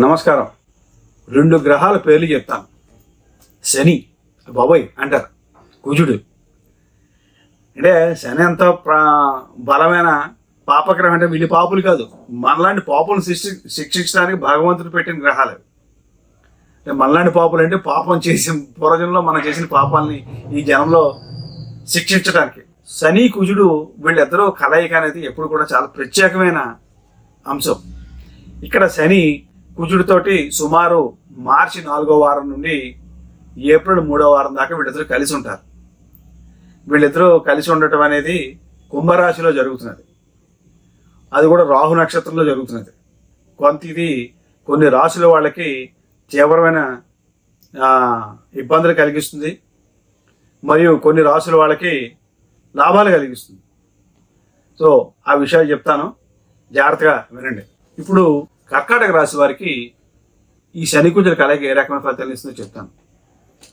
నమస్కారం. రెండు గ్రహాల పేర్లు చెప్తాను. శని బాబోయ్ అంటారు. కుజుడు. అంటే శని ఎంత ప్రా బలమైన పాపగ్రహం అంటే వీళ్ళు పాపులు కాదు. మనలాంటి పాపులను శిక్ష శిక్షించడానికి భగవంతుడు పెట్టిన గ్రహాలు. అంటే మనలాంటి పాపులు అంటే పాపం చేసిన పూర్వజంలో మనం చేసిన పాపాలని ఈ జనంలో శిక్షించడానికి. శని కుజుడు వీళ్ళిద్దరూ కలయిక అనేది ఎప్పుడు కూడా చాలా ప్రత్యేకమైన అంశం. ఇక్కడ శని కుజుడితోటి సుమారు మార్చి నాలుగో వారం నుండి ఏప్రిల్ మూడో వారం దాకా వీళ్ళిద్దరూ కలిసి ఉంటారు. వీళ్ళిద్దరూ కలిసి ఉండటం అనేది కుంభరాశిలో జరుగుతున్నది. అది కూడా రాహు నక్షత్రంలో జరుగుతున్నది. కొంత ఇది కొన్ని రాశుల వాళ్ళకి తీవ్రమైన ఇబ్బందులు కలిగిస్తుంది. మరియు కొన్ని రాశుల వాళ్ళకి లాభాలు కలిగిస్తుంది. సో ఆ విషయాలు చెప్తాను. జాగ్రత్తగా వినండి. ఇప్పుడు కర్కాటక రాశి వారికి ఈ శని కుజుల కలయిక ఏ రకమైన ఫలితాలు ఇస్తుందో చెప్తాను.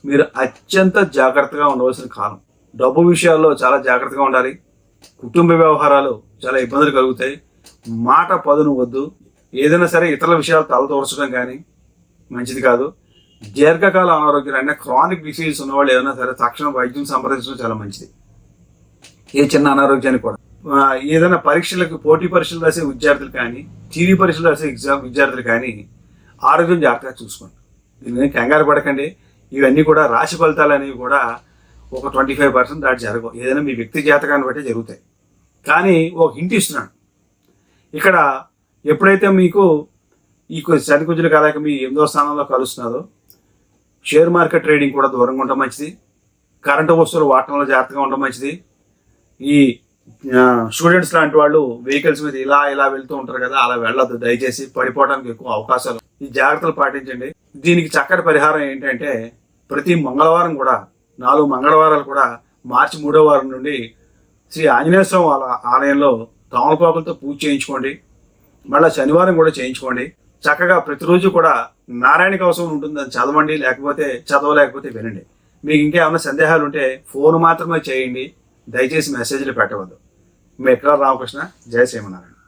మీరు అత్యంత జాగ్రత్తగా ఉండవలసిన కాలం. డబ్బు విషయాల్లో చాలా జాగ్రత్తగా ఉండాలి. కుటుంబ వ్యవహారాలు చాలా ఇబ్బందులు కలుగుతాయి. మాట పదును వద్దు. ఏదైనా సరే ఇతరుల విషయాలు తలదోర్చడం కానీ మంచిది కాదు. దీర్ఘకాల అనారోగ్యాలు అంటే క్రానిక్ డిసీజ్ ఉన్నవాళ్ళు ఏదైనా సరే తక్షణం వైద్యం సంప్రదించడం చాలా మంచిది. ఏ చిన్న అనారోగ్యానికి కూడా. ఏదైనా పరీక్షలకు పోటీ పరీక్షలు రాసే విద్యార్థులు కానీ టీవీ పరీక్షలు రాసే ఎగ్జామ్ విద్యార్థులు కానీ ఆరోగ్యం జాగ్రత్తగా చూసుకోండి. దీని కంగారు పడకండి. ఇవన్నీ కూడా రాశి ఫలితాలు అనేవి కూడా ఒక ట్వంటీ ఫైవ్ పర్సెంట్ దాటి జరగవు. ఏదైనా మీ వ్యక్తి జాతకాన్ని బట్టి జరుగుతాయి. కానీ ఒక హింట్ ఇస్తున్నాను. ఇక్కడ ఎప్పుడైతే మీకు ఈ శని కుజులు కలయిక మీ ఎనిమిదో స్థానంలో కలుస్తున్నారో షేర్ మార్కెట్ ట్రేడింగ్ కూడా దూరంగా ఉండడం మంచిది. కరెంటు వస్తువులు వాడటంలో జాగ్రత్తగా ఉండడం మంచిది. ఈ స్టూడెంట్స్ లాంటి వాళ్ళు వెహికల్స్ మీద ఇలా ఇలా వెళ్తూ ఉంటారు కదా అలా వెళ్ళొద్దు. దయచేసి పడిపోవడానికి ఎక్కువ అవకాశాలు. ఈ జాగ్రత్తలు పాటించండి. దీనికి చక్కటి పరిహారం ఏంటంటే ప్రతి మంగళవారం కూడా నాలుగు మంగళవారాలు కూడా మార్చి మూడో వారం నుండి శ్రీ ఆంజనేయ స్వామి వాళ్ళ ఆలయంలో తమలపాకులతో పూజ చేయించుకోండి. మళ్ళీ శనివారం కూడా చేయించుకోండి. చక్కగా ప్రతిరోజు కూడా నారాయణ కవసం ఉంటుందని చదవండి లేకపోతే చదవలేకపోతే వినండి. మీకు ఇంకేమైనా సందేహాలు ఉంటే ఫోన్ మాత్రమే చేయండి. దయచేసి మెసేజ్లు పెట్టవద్దు. మీ ఎక్కడ రామకృష్ణ జయ శ్రీమనారాయణ